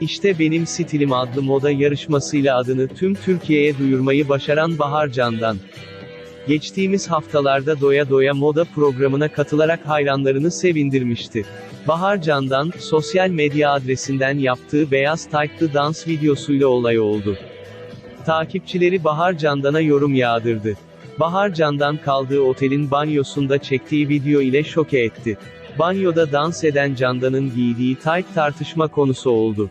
İşte Benim Stilim adlı moda yarışmasıyla adını tüm Türkiye'ye duyurmayı başaran Bahar Candan. Geçtiğimiz haftalarda Doya Doya moda programına katılarak hayranlarını sevindirmişti. Bahar Candan, sosyal medya adresinden yaptığı beyaz taytlı dans videosuyla olay oldu. Takipçileri Bahar Candan'a yorum yağdırdı. Bahar Candan kaldığı otelin banyosunda çektiği video ile şoke etti. Banyoda dans eden Candan'ın giydiği tayt tartışma konusu oldu.